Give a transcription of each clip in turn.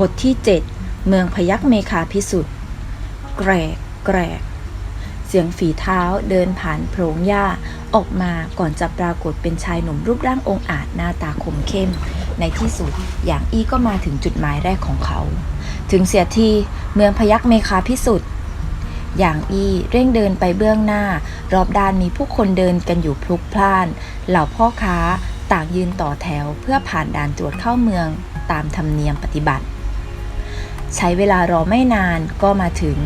บทที่ 7 เมืองพยัคเมคาพิสุทธิ์แกรกแกรก เสียงฝีเท้าเดินผ่านโพรงหญ้าออกมาก่อนจะปรากฏเป็นชายหนุ่มรูปร่างองอาจหน้าตาคมเข้ม ในที่สุดอย่างอี้ก็มาถึงจุดหมายแรกของเขา ถึงเสียทีเมืองพยัคเมคาพิสุทธิ์อย่างอี้เร่งเดินไปเบื้องหน้า รอบด้านมีผู้คนเดินกันอยู่พลุกพล่าน เหล่าพ่อค้าต่างยืนต่อแถวเพื่อผ่านด่านตรวจเข้าเมืองตามธรรมเนียมปฏิบัติ ใช้เวลารอไม่นานก็มาถึง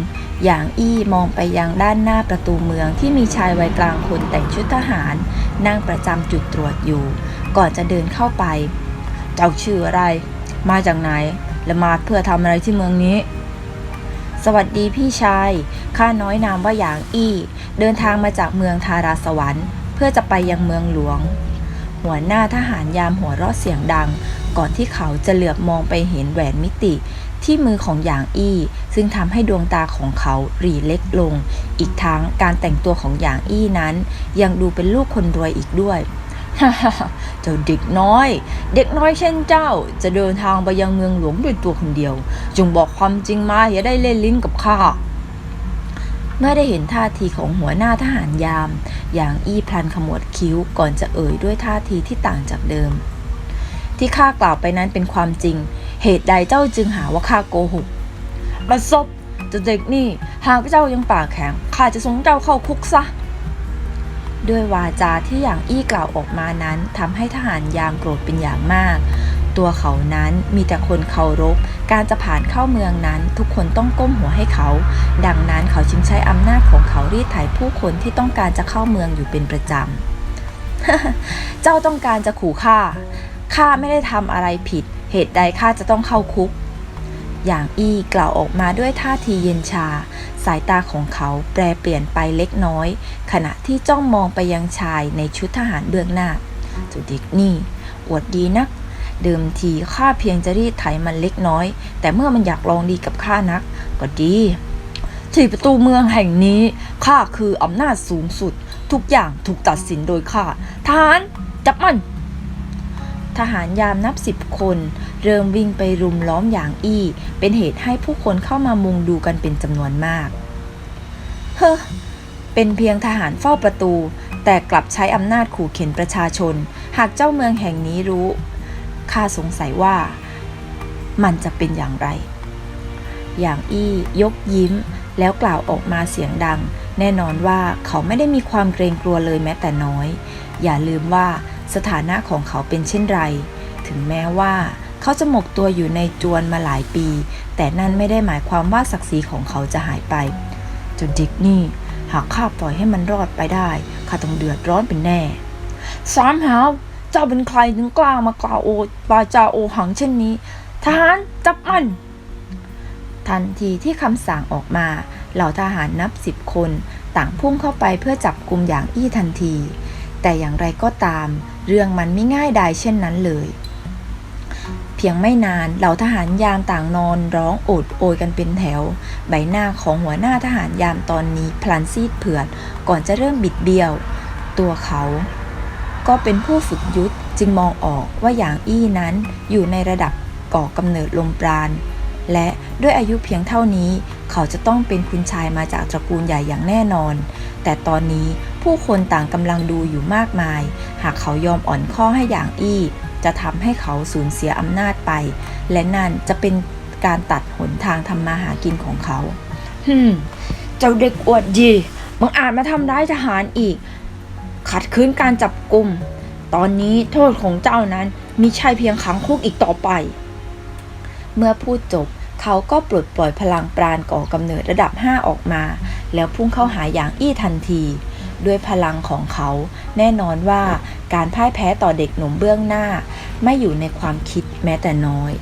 อย่างอี้มองไปยังด้านหน้าประตูเมืองที่มีชายวัยกลางคนแต่งชุดทหาร นั่งประจำจุดตรวจอยู่ ก่อนจะเดินเข้าไป เจ้าชื่ออะไร มาจากไหน และมาเพื่อทำอะไรที่เมืองนี้ สวัสดีพี่ชาย ข้าน้อยนามว่าหยางอี้ เดินทางมาจากเมืองทาราสวรรค์ เพื่อจะไปยังเมืองหลวง หัวหน้าทหารยามหัวเราะเสียงดัง ก่อนที่เขาจะเหลือบมองไปเห็นแหวนมิติ ที่มือของหยางอี้ ซึ่งทำให้ดวงตาของเขาหรีเล็กลง อีกทั้งการแต่งตัวของหยางอี้นั้น ยังดูเป็นลูกคนรวยอีกด้วยเจ้าเด็กน้อย เด็กน้อยเช่นเจ้าจะเดินทางไปยังเมืองหลวงด้วยตัวคนเดียว จงบอกความจริงมาอย่าได้เล่นลิ้นกับข้าเมื่อได้เห็นท่าทีของหัวหน้าทหารยาม อย่างอี้พลันขมวดคิ้วก่อนจะเอ่ยด้วยท่าทีที่ต่างจากเดิม ที่ข้ากล่าวไปนั้นเป็นความจริง เหตุใดเจ้าจึงหาว่าข้าโกหกบัดซบจ้าเด็กนี่หากเจ้ายังปากแข็งข้าจะส่งเจ้าเข้าคุกซะด้วยวาจาที่อย่างอี้กล่าวออกมานั้นทำให้ทหารยามโกรธเป็นอย่างมาก ตัวเขานั้นมีแต่คนเคารพ การจะผ่านเข้าเมืองนั้น ทุกคนต้องก้มหัวให้เขา ดังนั้นเขาจึงใช้อำนาจของเขารีดไถผู้คนที่ต้องการจะเข้าเมืองอยู่เป็นประจำ เจ้าต้องการจะขู่ข้าข้าไม่ได้ทำอะไรผิด เหตุใดข้าจะต้องเข้าคุก อย่างอี้กล่าวออกมาด้วยท่าทีเย็นชา สายตาของเขาแปรเปลี่ยนไปเล็กน้อย ขณะที่จ้องมองไปยังชายในชุดทหารเบื้องหน้าจุดิกนี่ อวดดีนัก เดิมทีข้าเพียงจะรีดไถมันเล็กน้อย แต่เมื่อมันอยากลองดีกับข้านัก ก็ดี ที่ประตูเมืองแห่งนี้ข้าคืออำนาจสูงสุด ทุกอย่างถูกตัดสินโดยข้าทหารจับมัน ทหารยามนับสิบคน เริ่มวิ่งไปรุมล้อมอย่างอี้ เป็นเหตุให้ผู้คนเข้ามามุงดูกันเป็นจำนวนมาก เฮ้อ เป็นเพียงทหารเฝ้าประตู แต่กลับใช้อำนาจขู่เข็นประชาชน หากเจ้าเมืองแห่งนี้รู้ข้าสงสัยว่า มันจะเป็นอย่างไร อย่างอี้ยกยิ้ม แล้วกล่าวออกมาเสียงดัง แน่นอนว่าเขาไม่ได้มีความเกรงกลัวเลยแม้แต่น้อย อย่าลืมว่า สถานะของเขาเป็นเช่นไร ถึงแม้ว่าเขาจะหมกตัวอยู่ในจวนมาหลายปี แต่นั่นไม่ได้หมายความว่าศักดิ์ศรีของเขาจะหายไป จนดิกนี่ หากข้าปล่อยให้มันรอดไปได้ข้าต้องเดือดร้อนเป็นแน่สามหาวเจ้าเป็นใครถึงกล้ามากล่าวโอวาจาโอหังเช่นนี้ ทหารจับมัน ทันทีที่คำสั่งออกมา เหล่าทหารนับสิบคน ต่างพุ่งเข้าไปเพื่อจับกลุ่มอย่างอี้ทันที แต่อย่างไรก็ตาม เรื่องมันไม่ง่ายดายเช่นนั้นเลย เพียงไม่นานเหล่าทหารยามต่างนอนร้องโอดโอยกันเป็นแถว ใบหน้าของหัวหน้าทหารยามตอนนี้พลันซีดเผือด ก่อนจะเริ่มบิดเบี้ยว ตัวเขา ก็เป็นผู้ฝึกยุทธจึงมองออกว่าอย่างอี้นั้นอยู่ในระดับก่อกำเนิดลมปราณและด้วยอายุเพียงเท่านี้ เขาจะต้องเป็นคุณชายมาจากตระกูลใหญ่อย่างแน่นอน แต่ตอนนี้ ผู้คนต่างกำลังดูอยู่มากมาย หากเขายอมอ่อนข้อให้อย่างอี้ จะทำให้เขาสูญเสียอำนาจไป และนั่นจะเป็นการตัดหนทางทำมาหากินของเขาฮึมเจ้าเด็กอวดดีมึงอาจมาทำร้ายทหารอีก ขัดขืนการจับกลุ่ม ตอนนี้โทษของเจ้านั้นมีใช่เพียงขังคุกอีกต่อไป เมื่อพูดจบเขาก็ปลดปล่อยพลังปราณก่อกำเนิดระดับ 5 ออกมา แล้วพุ่งเข้าหาอย่างอี้ทันที ด้วยพลังของเขา แน่นอนว่าการพ่ายแพ้ต่อเด็กหนุ่มเบื้องหน้า ไม่อยู่ในความคิดแม้แต่น้อย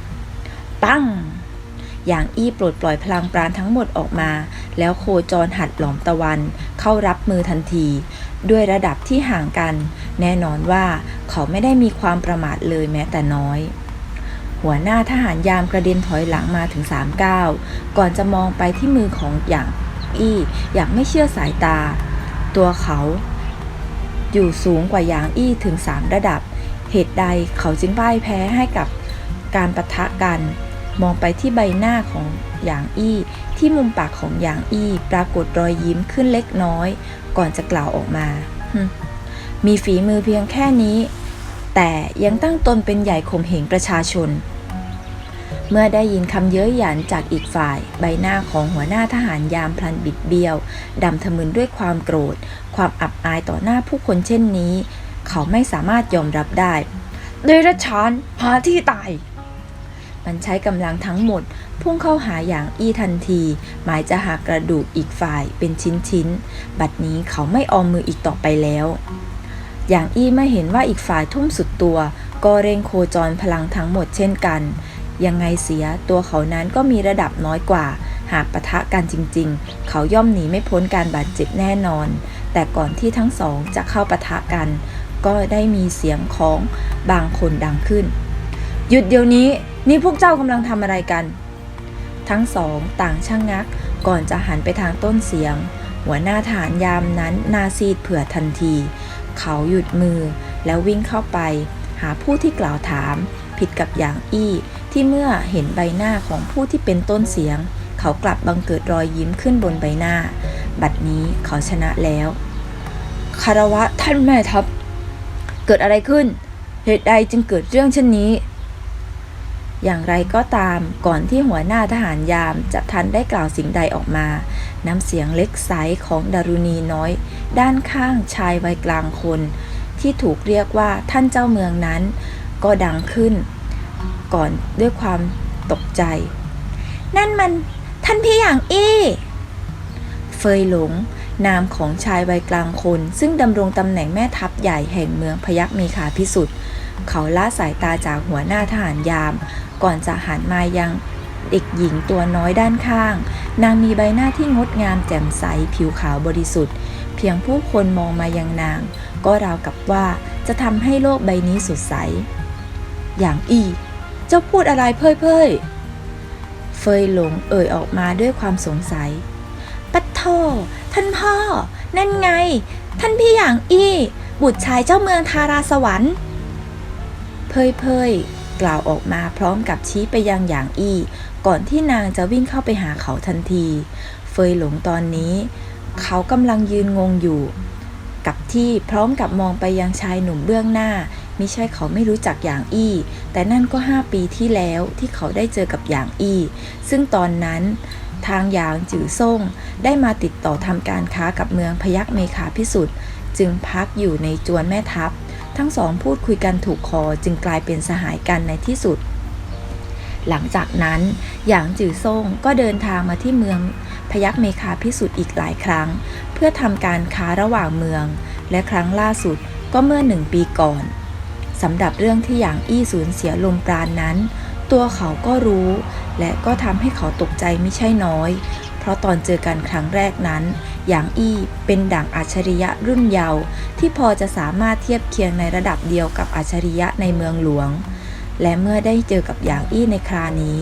ปั้ง อย่างอี้ปลดปล่อยพลังปราณทั้งหมดออกมา แล้วโคจรหัดหลอมตะวัน เข้ารับมือทันที ด้วยระดับที่ห่างกัน แน่นอนว่าเขาไม่ได้มีความประมาทเลยแม้แต่น้อยหัวหน้าทหารยามกระเด็นถอยหลังมาถึงสามก้าวก่อนจะมองไปที่มือของอย่างอี้อย่างไม่เชื่อสายตา ตัวเขา อยู่สูงกว่าอย่างอี้ถึงสามระดับ เหตุใดเขาจึงพ่ายแพ้ให้กับการปะทะกัน มองไปที่ใบหน้าของหยางอี้ ที่มุมปากของหยางอี้ปรากฏรอยยิ้มขึ้นเล็กน้อย ก่อนจะกล่าวออกมา มีฝีมือเพียงแค่นี้ แต่ยังตั้งตนเป็นใหญ่ข่มเหงประชาชน เมื่อได้ยินคำเย้ยหยันจากอีกฝ่าย ใบหน้าของหัวหน้าทหารยามพลันบิดเบี้ยวดำทะมึนด้วยความโกรธ ความอับอายต่อหน้าผู้คนเช่นนี้ เขาไม่สามารถยอมรับได้เดรัจฉานหาที่ตายมันใช้กำลังทั้งหมด พุ่งเข้าหาอย่างอี้ทันที หมายจะหักกระดูกอีกฝ่ายเป็นชิ้นๆ บัดนี้เขาไม่ออมมืออีกต่อไปแล้ว อย่างอี้ไม่เห็นว่าอีกฝ่ายทุ่มสุดตัว ก็เร่งโคจรพลังทั้งหมดเช่นกัน ยังไงเสียตัวเขานั้นก็มีระดับน้อยกว่า หากปะทะกันจริง ๆ เขาย่อมหนีไม่พ้นการบาดเจ็บแน่นอน แต่ก่อนที่ทั้งสองจะเข้าปะทะกัน ก็ได้มีเสียงของบางคนดังขึ้น หยุดเดี๋ยวนี้นี่พวกเจ้ากำลังทำอะไรกัน ทั้งสองต่างช่างงัก ก่อนจะหันไปทางต้นเสียง หัวหน้าฐานยามนั้นนาซีดเผื่อทันที เขาหยุดมือแล้ววิ่งเข้าไป หาผู้ที่กล่าวถาม ผิดกับอย่างอี้ ที่เมื่อเห็นใบหน้าของผู้ที่เป็นต้นเสียง เขากลับบังเกิดรอยยิ้มขึ้นบนใบหน้า บัดนี้เขาชนะแล้วคารวะท่านแม่ทัพเกิดอะไรขึ้น เหตุใดจึงเกิดเรื่องเช่นนี้ อย่างไรก็ตามก่อนที่หัวหน้าทหารยามจะทันได้กล่าวสิ่งใดออกมา น้ำเสียงเล็กใสของดารุณีน้อย ด้านข้างชายวัยกลางคน ที่ถูกเรียกว่าท่านเจ้าเมืองนั้น ก็ดังขึ้น ก่อนด้วยความตกใจ นั่นมันท่านพี่อย่างอี้เฟยหลง นามของชายวัยกลางคน ซึ่งดำรงตำแหน่งแม่ทัพใหญ่แห่งเมืองพยัคฆ์เมคาพิสุทธิ์เขาละสายตาจากหัวหน้าทหารยาม ก่อนจะหันมายังเด็กหญิงตัวน้อยด้านข้าง นางมีใบหน้าที่งดงามแจ่มใส ผิวขาวบริสุทธิ์ เพียงผู้คนมองมายังนาง ก็ราวกับว่าจะทำให้โลกใบนี้สดใส อย่างอี เจ้าพูดอะไรเพ่ยเพ่ยเฟยหลงเอ่ยออกมาด้วยความสงสัยปัทโทท่านพ่อ นั่นไง ท่านพี่อย่างอี้ บุตรชายเจ้าเมืองทาราสวรรค์ เพยเพยกล่าวออกมาพร้อมกับชี้ไปยังอย่างอี้ ก่อนที่นางจะวิ่งเข้าไปหาเขาทันที เฟยหลงตอนนี้ เขากำลังยืนงงอยู่ กับที่พร้อมกับมองไปยังชายหนุ่มเบื้องหน้า มิใช่เขาไม่รู้จักอย่างอี้ แต่นั่นก็ 5 ปีที่แล้วที่เขาได้เจอกับอย่างอี้ ซึ่งตอนนั้นทางหยางจือซ่งได้มาติดต่อทำการค้ากับเมืองพยัคฆ์เมคาพิสุทธิ์จึงพักอยู่ในจวนแม่ทัพ ทั้งสองพูดคุยกันถูกคอจึงกลายเป็นสหายกันในที่สุด หลังจากนั้นหยางจือซ่งก็เดินทางมาที่เมืองพยัคฆ์เมคาพิสุทธิ์อีกหลายครั้ง เพื่อทำการค้าระหว่างเมือง และครั้งล่าสุดก็เมื่อหนึ่งปีก่อน สำหรับเรื่องที่หยางอี้สูญเสียลมปราณนนั้น ตัวเขาก็รู้ และก็ทำให้เขาตกใจไม่ใช่น้อย เพราะตอนเจอกันครั้งแรกนั้นหยางอี้เป็นดั่งอัจฉริยะรุ่นเยาว์ที่พอจะสามารถเทียบเคียงในระดับเดียวกับอัจฉริยะในเมืองหลวง และเมื่อได้เจอกับหยางอี้ในครานี้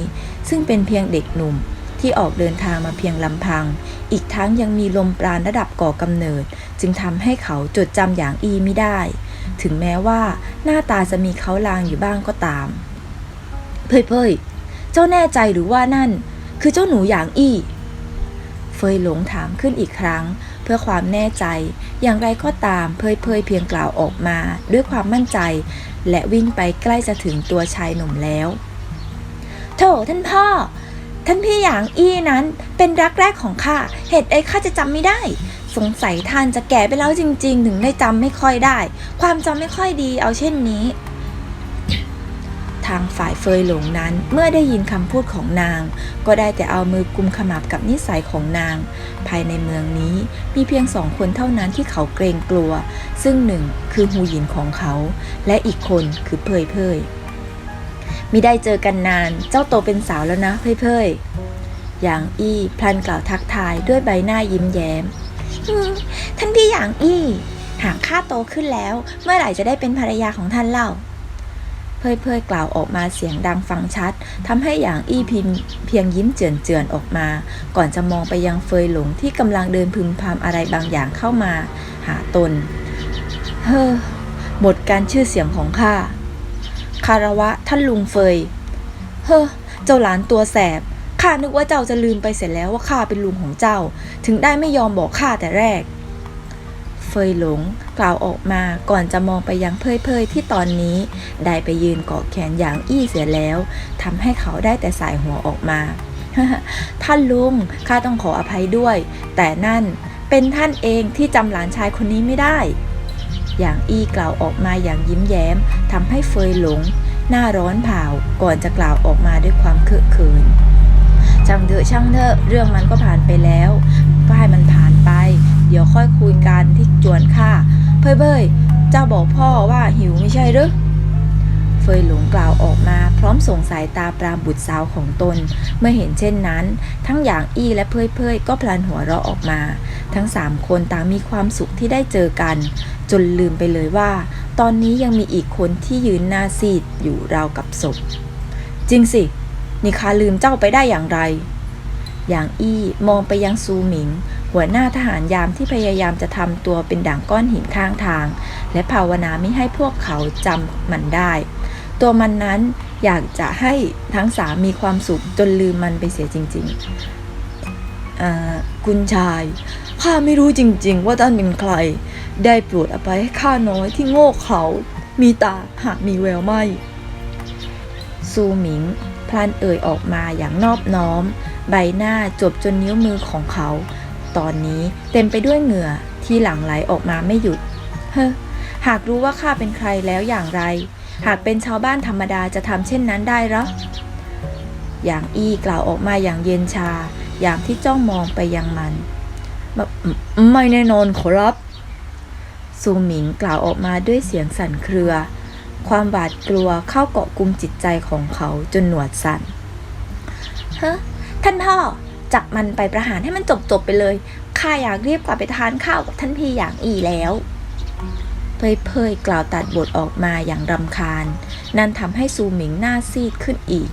ซึ่งเป็นเพียงเด็กหนุ่มที่ออกเดินทางมาเพียงลำพัง อีกทั้งยังมีลมปราณระดับก่อกำเนิด จึงทำให้เขาจดจำหยางอี้ไม่ได้ ถึงแม้ว่าหน้าตาจะมีเขาลางอยู่บ้างก็ตาม เพ่ยเพ่ยเจ้าแน่ใจหรือว่านั่น คือเจ้าหนูหยางอี้ เฟยหลงถามขึ้นอีกครั้ง เพื่อความแน่ใจ อย่างไรก็ตาม เพยเพยเพียงกล่าวออกมา ด้วยความมั่นใจ และวิ่งไปใกล้จะถึงตัวชายหนุ่มแล้วโถท่านพ่อท่านพี่หยางอี้นั้นเป็นรักแรกของข้า เหตุใดข้าจะจำไม่ได้ สงสัยท่านจะแก่ไปแล้วจริง ๆ ถึงได้จำไม่ค่อยได้ ความจำไม่ค่อยดีเอาเช่นนี้ ทางฝ่ายเฟยหลงนั้นเมื่อได้ยินคำพูดของนาง ก็ได้แต่เอามือกุมขมับกับนิสัยของนาง ภายในเมืองนี้มีเพียงสองคนเท่านั้นที่เขาเกรงกลัว ซึ่งหนึ่งคือหูหยินของเขา และอีกคนคือเพยเพยมิได้เจอกันนานเจ้าโตเป็นสาวแล้วนะเพยเพยอย่างอี้พลันกล่าวทักทายด้วยใบหน้ายิ้มแย้มอืม ท่านพี่อย่างอี้หากข้าโตขึ้นแล้ว เมื่อไหร่จะได้เป็นภรรยาของท่านเล่า เพยเพยกล่าวออกมาเสียงดังฟังชัดทำให้อย่างอี้พิมเพียงยิ้มเจือนๆออกมา ก่อนจะมองไปยังเฟยหลงที่กำลังเดินพึมพำอะไรบางอย่างเข้ามา หาตน เฮ้อหมดการชื่อเสียงของข้าคารวะท่านลุงเฟย เฮ้อเจ้าหลานตัวแสบ ข้านึกว่าเจ้าจะลืมไปเสร็จแล้วว่าข้าเป็นลุงของเจ้า ถึงได้ไม่ยอมบอกข้าแต่แรก เฟยหลงกล่าวออกมาก่อนจะมองไปยังเพยเพยที่ตอนนี้ ได้ไปยืนเกาะแขนอย่างอี้เสียแล้วทำให้เขาได้แต่สายหัวออกมา ท่านลุงข้าต้องขออภัยด้วย แต่นั่นเป็นท่านเองที่จำหลานชายคนนี้ไม่ได้ อย่างอี้กล่าวออกมาอย่างยิ้มแย้มทำให้เฟยหลง หน้าร้อนเผาก่อนจะกล่าวออกมาด้วยความเคอะเขิน ช่างเถอะช่างเถอะเรื่องมันก็ผ่านไปแล้ว ก็ให้มันผ่านไป เดี๋ยวค่อยคุยกันที่จวนข้าเพยเบยเจ้าบอกพ่อว่าหิวไม่ใช่หรือเฟยหลงกล่าวออกมาพร้อมส่งสายตาปรามบุตรสาวของตน เมื่อเห็นเช่นนั้น ทั้งอย่างอี้และเพยเพยก็พลันหัวเราะออกมา ทั้งสามคนต่างมีความสุขที่ได้เจอกัน จนลืมไปเลยว่า ตอนนี้ยังมีอีกคนที่ยืนหน้าซีดอยู่ราวกับศพจริงสิ นี่ข้าลืมเจ้าไปได้อย่างไร อย่างอี้มองไปยังซูหมิง หัวหน้าทหารยามที่พยายามจะทำตัวเป็นด่างก้อนหินข้างทาง และภาวนาไม่ให้พวกเขาจำมันได้ ตัวมันนั้นอยากจะให้ทั้งสามมีความสุขจนลืมมันไปเสียจริงๆคุณชายข้าไม่รู้จริงๆ ว่าท่านเป็นใคร ได้โปรดอภัยให้ข้าน้อยที่โง่เขามีตาหากมีแววไม่ ซูหมิง พลันเอ่ยออกมาอย่างนอบน้อม ใบหน้าจบจนนิ้วมือของเขา ตอนนี้เต็มไปด้วยเหงื่อที่หลั่งไหลออกมาไม่หยุด เฮ้อหากรู้ว่าข้าเป็นใครแล้วอย่างไร หากเป็นชาวบ้านธรรมดาจะทำเช่นนั้นได้หรออย่างอี้กล่าวออกมาอย่างเย็นชา อย่างที่จ้องมองไปยังมันไมไม่แน่นอนขอรับซูหมิงกล่าวออกมาด้วยเสียงสั่นเครือ ความบาดกลัวเข้าเกาะกลุ่มจิตใจของเขาจนหนวดสั่นเฮ้ท่านพ่อจับมันไปประหารให้มันจบจบๆไปเลย ข้าอยากรีบกลับไปทานข้าวกับท่านพี่อย่างอีแล้วเพยเพยๆกล่าวตัดบทออกมาอย่างรำคาญ นั่นทำให้ซูหมิงหน้าซีดขึ้นอีก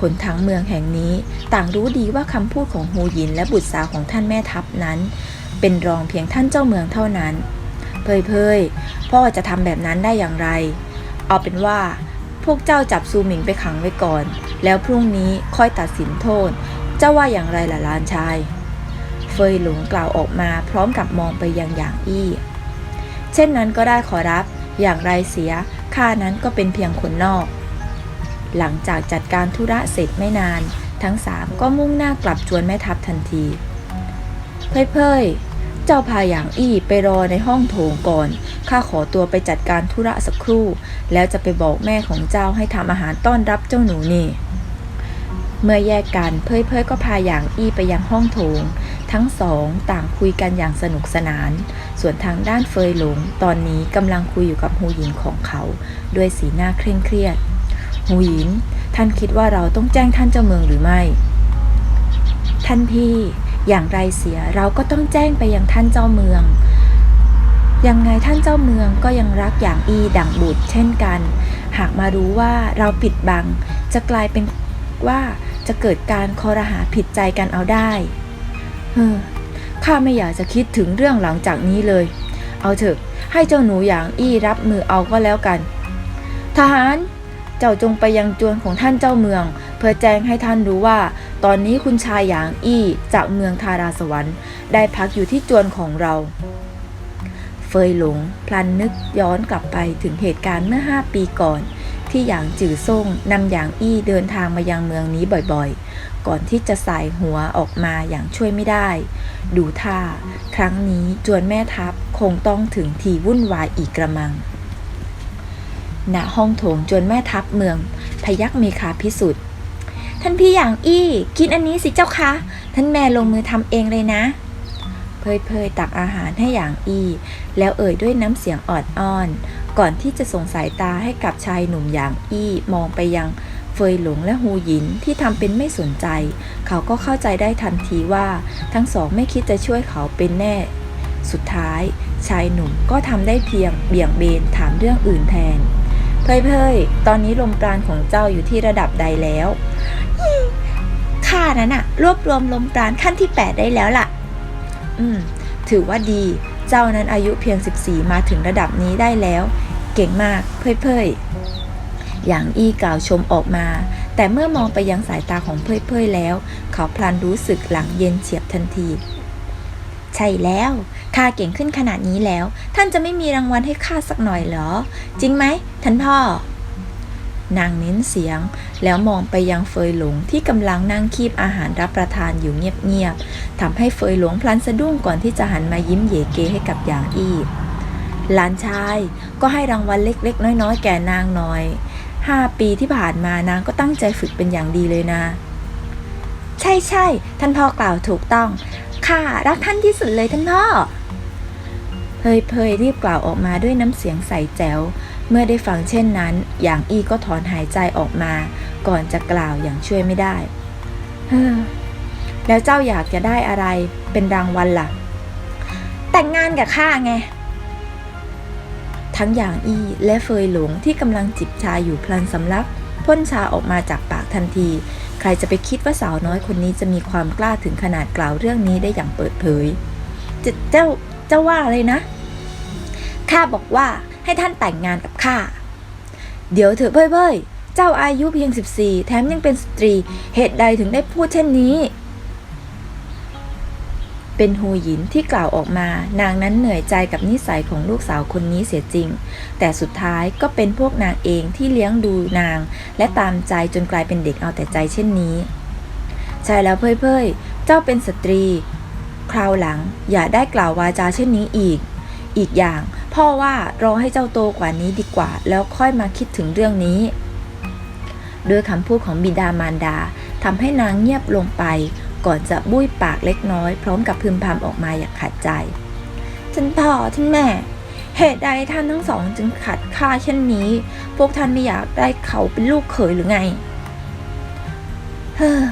คนทั้งเมืองแห่งนี้ต่างรู้ดีว่าคำพูดของฮูยินและบุตรสาวของท่านแม่ทัพนั้น เป็นรองเพียงท่านเจ้าเมืองเท่านั้นเพยเพยๆพ่อจะทำแบบนั้นได้อย่างไร เอาเป็นว่า พวกเจ้าจับซูหมิงไปขังไว้ก่อน แล้วพรุ่งนี้ค่อยตัดสินโทษ เจ้าว่าอย่างไรล่ะลานชาย เฟยหลงกล่าวออกมาพร้อมกับมองไปยังอย่างอี้ เช่นนั้นก็ได้ขอรับ อย่างไรเสียข้านั้นก็เป็นเพียงคนนอก หลังจากจัดการธุระเสร็จไม่นาน ทั้งสามก็มุ่งหน้ากลับจวนแม่ทัพทันที เพยเพย เจ้าพาอย่างอี้ไปรอในห้องโถงก่อน ข้าขอตัวไปจัดการธุระสักครู่ แล้วจะไปบอกแม่ของเจ้าให้ทำอาหารต้อนรับเจ้าหนูนี่ เมื่อแยกกันเพยเพยก็พาอย่างอี้ไปยังห้องโถง ทั้งสองต่างคุยกันอย่างสนุกสนาน ส่วนทางด้านเฟยหลง ตอนนี้กำลังคุยอยู่กับฮูหยินของเขา ด้วยสีหน้าเคร่งเครียดฮูหยินท่านคิดว่าเราต้องแจ้งท่านเจ้าเมืองหรือไม่ ท่านพี่ อย่างไรเสียเราก็ต้องแจ้งไปยังท่านเจ้าเมือง ยังไงท่านเจ้าเมืองก็ยังรักอย่างอีดั่งบุตรเช่นกัน หากมารู้ว่าเราปิดบัง จะกลายเป็นว่าจะเกิดการคอรหาผิดใจกันเอาได้เฮ้อข้าไม่อยากจะคิดถึงเรื่องหลังจากนี้เลย เอาเถอะให้เจ้าหนูอย่างอี้รับมือเอาก็แล้วกัน ทหาร เจ้าจงไปยังจวนของท่านเจ้าเมือง เพื่อแจ้งให้ท่านรู้ว่า ตอนนี้คุณชายหยางอี้จากเมืองทาราสวรรค์ ได้พักอยู่ที่จวนของเรา เฟยหลง พลันนึกย้อนกลับไปถึงเหตุการณ์เมื่อ 5 ปีก่อน ที่หยางจื่อซ่งนำหยางอี้เดินทางมายังเมืองนี้บ่อยๆ ก่อนที่จะสายหัวออกมาอย่างช่วยไม่ได้ ดูท่า ครั้งนี้จวนแม่ทัพคงต้องถึงทีวุ่นวายอีกกระมังณห้องโถงจวนแม่ทัพเมือง พยักเมคาพิสุทธิ์ ท่านพี่อย่างอี้ กินอันนี้สิเจ้าคะ ท่านแม่ลงมือทำเองเลยนะ เพยเพยตักอาหารให้อย่างอี้ แล้วเอ่ยด้วยน้ำเสียงออดอ้อน ก่อนที่จะส่งสายตาให้กับชายหนุ่มอย่างอี้มองไปยังเฟยหลงและฮูหยินที่ทำเป็นไม่สนใจ เขาก็เข้าใจได้ทันทีว่าทั้งสองไม่คิดจะช่วยเขาเป็นแน่ สุดท้าย ชายหนุ่มก็ทำได้เพียงเบี่ยงเบนถามเรื่องอื่นแทน เพยเพยตอนนี้ลมปราณของเจ้าอยู่ที่ระดับใดแล้วข้านั้นอะรวบรวมลมปราณขั้นที่ 8 ได้แล้วล่ะ อืม ถือว่าดี เจ้านั้นอายุเพียง 14 มาถึงระดับนี้ได้แล้ว เก่งมาก เพยเพยอย่างอี้กล่าวชมออกมา แต่เมื่อมองไปยังสายตาของเพยเพยแล้ว เขาพลันรู้สึกหลังเย็นเฉียบทันที ใช่แล้ว ข้าเก่งขึ้นขนาดนี้แล้ว ท่านจะไม่มีรางวัลให้ข้าสักหน่อยเหรอ จริงไหมท่านพ่อ นางเน้นเสียง แล้วมองไปยังเฟยหลงที่กำลังนั่งคีบอาหารรับประทานอยู่เงียบๆทำให้เฟยหลงพลันสะดุ้งก่อนที่จะหันมายิ้มเยเกให้กับหยางอี้หลานชายก็ให้รางวัลเล็ก ๆ น้อย ๆ แก่นางหน่อยห้าปีที่ผ่านมานางก็ตั้งใจฝึกเป็นอย่างดีเลยนะ ใช่ใช่ท่านพ่อกล่าวถูกต้องข้ารักท่านที่สุดเลยท่านพ่อ เพยเพยรีบกล่าวออกมาด้วยน้ำเสียงใสแจ๋ว เมื่อได้ฟังเช่นนั้นอย่างอี้ก็ถอนหายใจออกมา ก่อนจะกล่าวอย่างช่วยไม่ได้เฮ้อแล้วเจ้าอยากจะได้อะไรเป็นรางวัลล่ะ แต่งงานกับข้าไง ทั้งอย่างอี้และเฟยหลงที่กำลังจิบชาอยู่พลันสำลักพ่นชาออกมาจากปากทันที ใครจะไปคิดว่าสาวน้อยคนนี้จะมีความกล้าถึงขนาดกล่าวเรื่องนี้ได้อย่างเปิดเผย เจ้า เจ้าว่าเลยนะ ข้าบอกว่าให้ท่านแต่งงานกับข้า เดี๋ยวเถอะเบ้ยเบ้ยเจ้าอายุเพียง 14 แถมยังเป็นสตรี เหตุใดถึงได้พูดเช่นนี้ เป็นฮูหยินที่กล่าวออกมา นางนั้นเหนื่อยใจกับนิสัยของลูกสาวคนนี้เสียจริง แต่สุดท้ายก็เป็นพวกนางเองที่เลี้ยงดูนาง และตามใจจนกลายเป็นเด็กเอาแต่ใจเช่นนี้ ใช่แล้วเพ่ยเพ่ยเจ้าเป็นสตรี คราวหลังอย่าได้กล่าววาจาเช่นนี้อีก อีกอย่าง พ่อว่ารอให้เจ้าโตกว่านี้ดีกว่า แล้วค่อยมาคิดถึงเรื่องนี้ ด้วยคำพูดของบิดามารดาทำให้นางเงียบลงไป ก่อนจะบุ้ยปากเล็กน้อย พร้อมกับพึมพำออกมาอย่างขัดใจท่านพ่อท่านแม่ เหตุใดท่านทั้งสองจึงขัดข้าเช่นนี้ พวกท่านไม่อยากได้เขาเป็นลูกเขยหรือไง เฮ้อ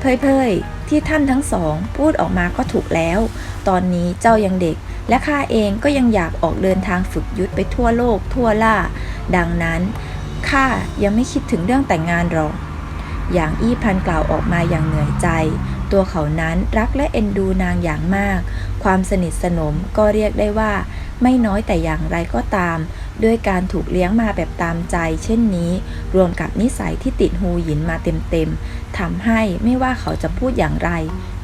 เพยเพย ที่ท่านทั้งสอง พูดออกมาก็ถูกแล้ว ตอนนี้เจ้ายังเด็ก และข้าเองก็ยังอยากออกเดินทางฝึกยุทธไปทั่วโลกทั่วล่า ดังนั้นข้ายังไม่คิดถึงเรื่องแต่งงานหรอก อย่างอี้พันกล่าวออกมาอย่างเหนื่อยใจ ตัวเขานั้นรักและเอ็นดูนางอย่างมาก ความสนิทสนมก็เรียกได้ว่า ไม่น้อยแต่อย่างไรก็ตาม ด้วยการถูกเลี้ยงมาแบบตามใจ เช่นนี้ รวมกับนิสัยที่ติดหูหยินมาเต็มๆทำให้ไม่ว่าเขาจะพูดอย่างไร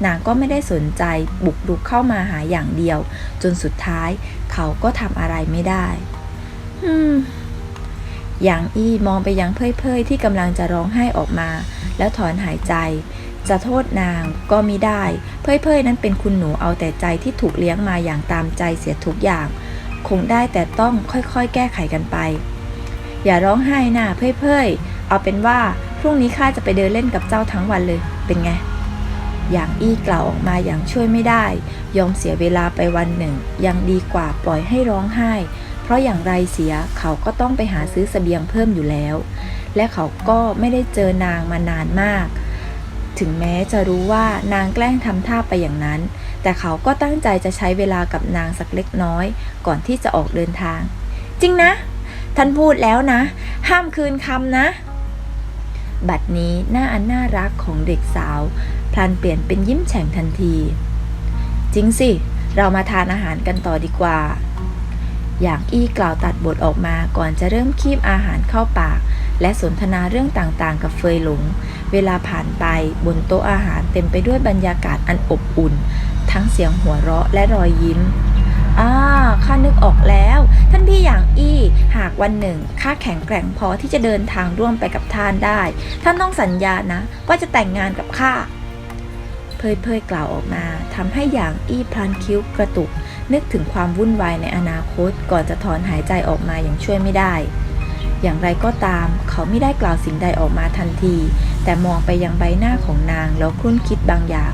นางก็ไม่ได้สนใจบุกรุกเข้ามาหาอย่างเดียว จนสุดท้ายเขาก็ทำอะไรไม่ได้อืมอย่างอี้มองไปยังเพ่ยๆที่กำลังจะร้องไห้ออกมา แล้วถอนหายใจ จะโทษนางก็มิได้ เพ่ยๆนั้นเป็นคุณหนูเอาแต่ใจที่ถูกเลี้ยงมาอย่างตามใจเสียทุกอย่าง คงได้แต่ต้องค่อยๆ แก้ไขกันไป อย่าร้องไห้นะเพ่ยๆ เอาเป็นว่าพรุ่งนี้ข้าจะไปเดินเล่นกับเจ้าทั้งวันเลย เป็นไง อย่างอี้กล่าวออกมาอย่างช่วยไม่ได้ ยอมเสียเวลาไปวันหนึ่ง ยังดีกว่าปล่อยให้ร้องไห้ เพราะอย่างไรเสียเขาก็ต้องไปหาซื้อเสบียงเพิ่มอยู่แล้ว และเขาก็ไม่ได้เจอนางมานานมาก ถึงแม้จะรู้ว่านางแกล้งทำท่าไปอย่างนั้น แต่เขาก็ตั้งใจจะใช้เวลากับนางสักเล็กน้อย ก่อนที่จะออกเดินทาง จริงนะ ท่านพูดแล้วนะ ห้ามคืนคำนะ บัดนี้หน้าอันน่ารักของเด็กสาว พลันเปลี่ยนเป็นยิ้มแฉ่งทันที จริงสิ เรามาทานอาหารกันต่อดีกว่า อย่างอี้กล่าวตัดบทออกมาก่อนจะเริ่มคีบอาหารเข้าปากและสนทนาเรื่องต่างๆ กับเฟยหลง เวลาผ่านไปบนโต๊ะอาหารเต็มไปด้วยบรรยากาศอันอบอุ่น ทั้งเสียงหัวเราะและรอยยิ้มอ่าข้านึกออกแล้ว ท่านพี่อย่างอี้หากวันหนึ่งข้าแข็งแกร่งพอที่จะเดินทางร่วมไปกับท่านได้ ท่านต้องสัญญานะว่าจะแต่งงานกับข้าเพยเพยกล่าวออกมาทำให้อย่างอี้พลันคิ้วกระตุก นึกถึงความวุ่นวายในอนาคตก่อนจะถอนหายใจออกมาอย่างช่วยไม่ได้ อย่างไรก็ตาม เขาไม่ได้กล่าวสิ่งใดออกมาทันที แต่มองไปยังใบหน้าของนางแล้วครุ่นคิดบางอย่าง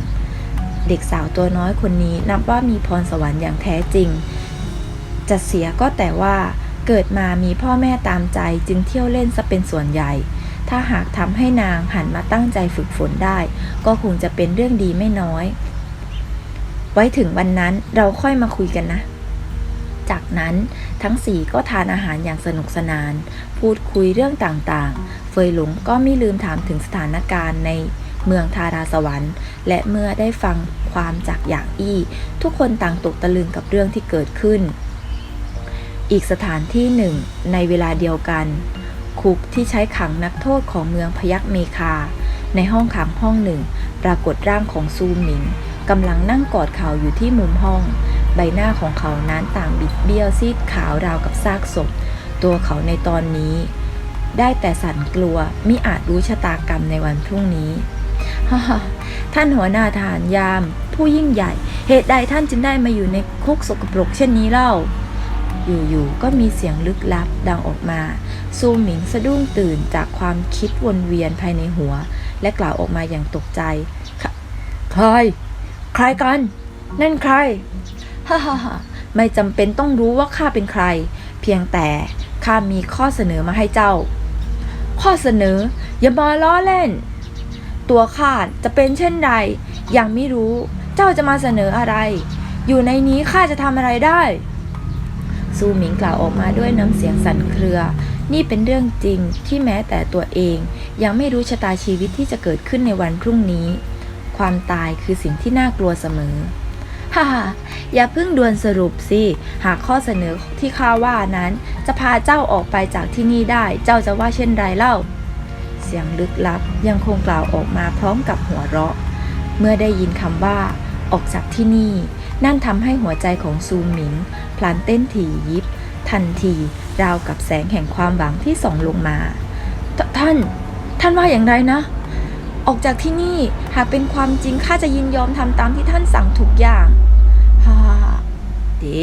เด็กสาวตัวน้อยคนนี้นับว่ามีพรสวรรค์อย่างแท้จริง จะเสียก็แต่ว่าเกิดมามีพ่อแม่ตามใจจึงเที่ยวเล่นซะเป็นส่วนใหญ่ ถ้าหากทำให้นางหันมาตั้งใจฝึกฝนได้ ก็คงจะเป็นเรื่องดีไม่น้อย ไว้ถึงวันนั้นเราค่อยมาคุยกันนะ จากนั้นทั้งสี่ก็ทานอาหารอย่างสนุกสนาน พูดคุยเรื่องต่างๆ เฟยหลงก็ไม่ลืมถามถึงสถานการณ์ใน เมืองทาราสวรรค์ และเมื่อได้ฟังความจากอย่างอี้ ทุกคนต่างตกตะลึงกับเรื่องที่เกิดขึ้น อีกสถานที่หนึ่ง ในเวลาเดียวกัน คุกที่ใช้ขังนักโทษของเมืองพยัคฆ์เมคา ในห้องขังห้องหนึ่ง ปรากฏร่างของซูหมิงกำลังนั่งกอดเข่าอยู่ที่มุมห้อง ใบหน้าของเขานั้นต่างบิดเบี้ยวซีดขาวราวกับซากศพ ตัวเขาในตอนนี้ ได้แต่สั่นกลัวมิอาจรู้ชะตากรรมในวันพรุ่งนี้ ท่านหัวหน้าทหารยาม ผู้ยิ่งใหญ่ เหตุใดท่านจึงได้มาอยู่ในคุกสกปรกเช่นนี้เล่า อยู่ๆก็มีเสียงลึกลับดังออกมา ซูหมิงสะดุ้งตื่นจากความคิดวนเวียนภายในหัว และกล่าวออกมาอย่างตกใจ"ใคร ใครกัน นั่นใคร ฮ่าฮ่าฮ่าไม่จำเป็นต้องรู้ว่าข้าเป็นใคร เพียงแต่ข้ามีข้อเสนอมาให้เจ้า ข้อเสนอ อย่ามาล้อเล่น ตัวข้าจะเป็นเช่นใด ยังไม่รู้ เจ้าจะมาเสนออะไร อยู่ในนี้ข้าจะทำอะไรได้ ซูหมิงกล่าวออกมาด้วยน้ำเสียงสั่นเครือ นี่เป็นเรื่องจริงที่แม้แต่ตัวเอง ยังไม่รู้ชะตาชีวิตที่จะเกิดขึ้นในวันพรุ่งนี้ ความตายคือสิ่งที่น่ากลัวเสมอฮ่าฮ่าอย่าเพิ่งด่วนสรุปสิ หากข้อเสนอที่ข้าว่านั้น จะพาเจ้าออกไปจากที่นี่ได้ เจ้าจะว่าเช่นไรเล่า สียงลึกลับ ยังคงกล่าวออกมาพร้อมกับหัวเราะ เมื่อได้ยินคำว่า ออกจากที่นี่ นั่นทำให้หัวใจของซูหมิงพลันเต้นถี่ยิบ ทันที ราวกับแสงแห่งความหวังที่ส่องลงมาทท่าน ท่านว่าอย่างไรนะ ออกจากที่นี่หากเป็นความจริงข้าจะยินยอมทำตามที่ท่านสั่งทุกอย่างฮ่าดี